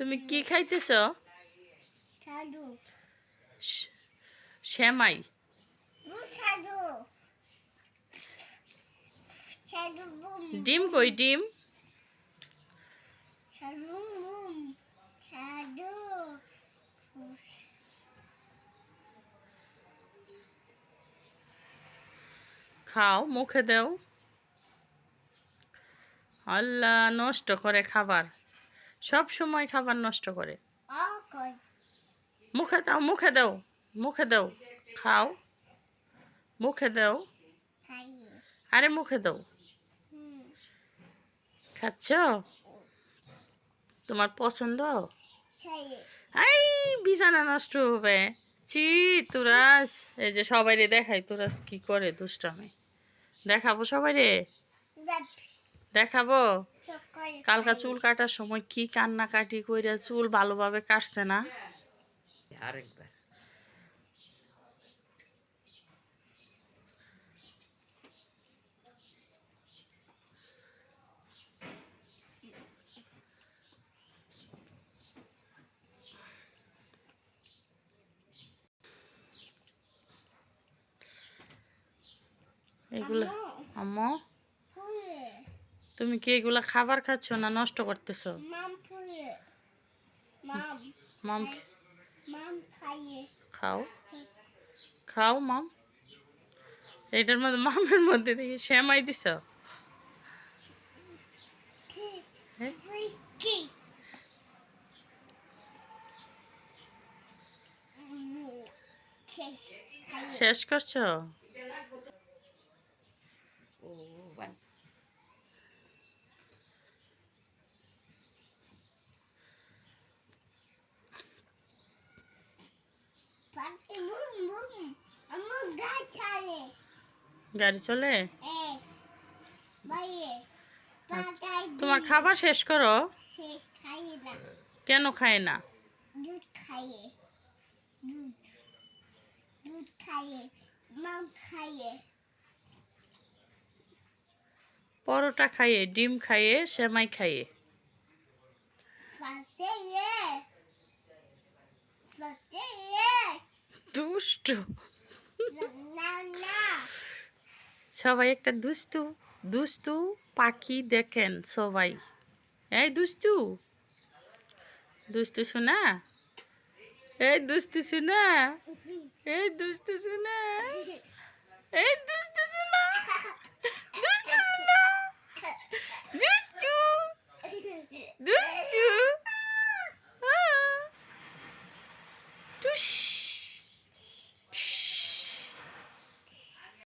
তুমি কি খাইতেছ? শ্যামাই ডিম কই ডিম? খাও মুখে দেও। আল্লাহ নষ্ট করে খাবার। সব সময় খাবার নষ্ট করে। মুখে দাও মুখে দাও মুখে দাও। খাও। মুখে দাও। আরে মুখে দাও। খাচ্ছ? তোমার পছন্দ? এই বিছানা নষ্ট হবে। চি তুরাস। এই যে সবাই রে দেখাই তুরাস কি করে দুষ্টামি। দেখাবো সবাই রে দেখাবো? কালকা চুল কাটার সময় কি কান্না কাটি কইরা চুল ভালোভাবে কাটছে না? আরেকবার। এগুলা আম্মু? তুমি কি এগুলা খাবার খাচ্ছ না নষ্ট করতেছ? মাম খাও। খাও মাম। এটার মধ্যে মামের মধ্যে দেখি শ্যামাই দিছ। শেষ। করছ? গাড়ি চলে? তোমার খাবার শেষ করো? কেন খায় না? পরোটা খাইয়ে, ডিম খাইয়ে, সেমাই খাইয়ে। এ দুষ্ট। সবাই একটা দুস্তু দুস্তু পাখি দেখেন সবাই। এই দুষ্টু দুষ্টু শোনা? এই দুষ্টু শোনা? এই দুষ্টু শোনা? এই দুষ্টু শোনা? দুস্তু শোনা? আহ। টুস।